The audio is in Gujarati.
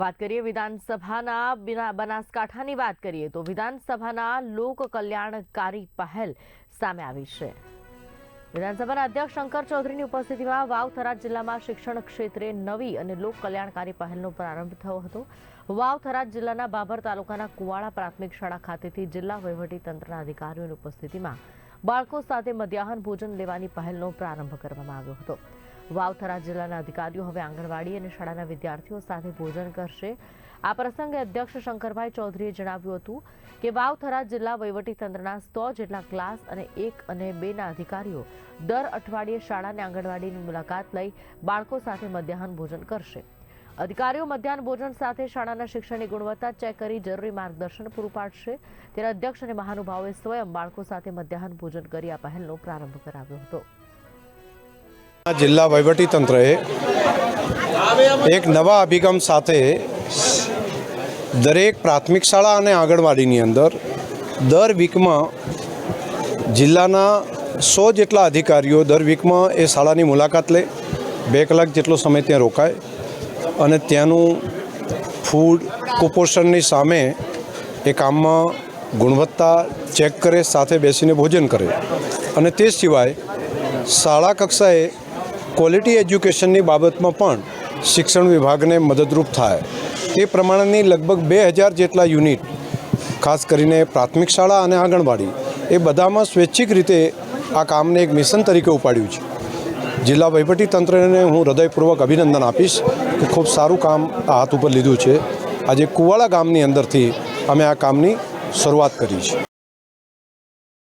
વાત કરીએ વિધાનસભાના બનાસકાંઠાની વાત કરીએ તો વિધાનસભાના લોક કલ્યાણકારી પહેલ સામે આવી છે. વિધાનસભાના અધ્યક્ષ શંકર ચૌધરીની ઉપસ્થિતિમાં વાવ થરાદ જિલ્લામાં શિક્ષણ ક્ષેત્રે નવી અને લોક કલ્યાણકારી પહેલનો પ્રારંભ થયો હતો. વાવ થરાદ જિલ્લાના બાબર તાલુકાના કુવાડા પ્રાથમિક શાળા ખાતેથી જિલ્લા તંત્રના અધિકારીઓની ઉપસ્થિતિમાં બાળકો સાથે મધ્યાહન ભોજન લેવાની પહેલનો પ્રારંભ કરવામાં આવ્યો હતો. વાવથરા જિલ્લાના અધિકારીઓ હવે આંગણવાડી અને શાળાના વિદ્યાર્થીઓ સાથે ભોજન કરશે. આ પ્રસંગે અધ્યક્ષ શંકરભાઈ ચૌધરીએ જણાવ્યું હતું કે વાવથરા જિલ્લા વહીવટીતંત્રના સો જેટલા ક્લાસ અને એક અને બેના અધિકારીઓ દર અઠવાડિયે શાળા અને આંગણવાડીની મુલાકાત લઈ બાળકો સાથે મધ્યાહન ભોજન કરશે. અધિકારીઓ મધ્યાહન ભોજન સાથે શાળાના શિક્ષણની ગુણવત્તા ચેક કરી જરૂરી માર્ગદર્શન પૂરું પાડશે. ત્યારે અધ્યક્ષ અને મહાનુભાવોએ સ્વયં બાળકો સાથે મધ્યાહન ભોજન કરી આ પહેલનો પ્રારંભ કરાવ્યો હતો. જિલ્લા વહીવટીતંત્રએ એક નવા અભિગમ સાથે દરેક પ્રાથમિક શાળા અને આંગણવાડીની અંદર દર વીકમાં જિલ્લાના સો જેટલા અધિકારીઓ દર વીકમાં એ શાળાની મુલાકાત લે. બે કલાક જેટલો સમય ત્યાં રોકાય અને ત્યાંનું ફૂડ કુપોષણની સામે એ કામમાં ગુણવત્તા ચેક કરે, સાથે બેસીને ભોજન કરે. અને તે સિવાય શાળા કક્ષાએ ક્વોલિટી એજ્યુકેશનની બાબતમાં પણ શિક્ષણ વિભાગને મદદરૂપ થાય. તે પ્રમાણેની લગભગ બે હજાર જેટલા યુનિટ, ખાસ કરીને પ્રાથમિક શાળા અને આંગણવાડી, એ બધામાં સ્વૈચ્છિક રીતે આ કામને એક મિશન તરીકે ઉપાડ્યું છે. જિલ્લા વહીવટીતંત્રને હું હૃદયપૂર્વક અભિનંદન આપીશ કે ખૂબ સારું કામ આ હાથ ઉપર લીધું છે. આજે કુવાળા ગામની અંદરથી અમે આ કામની શરૂઆત કરી છે.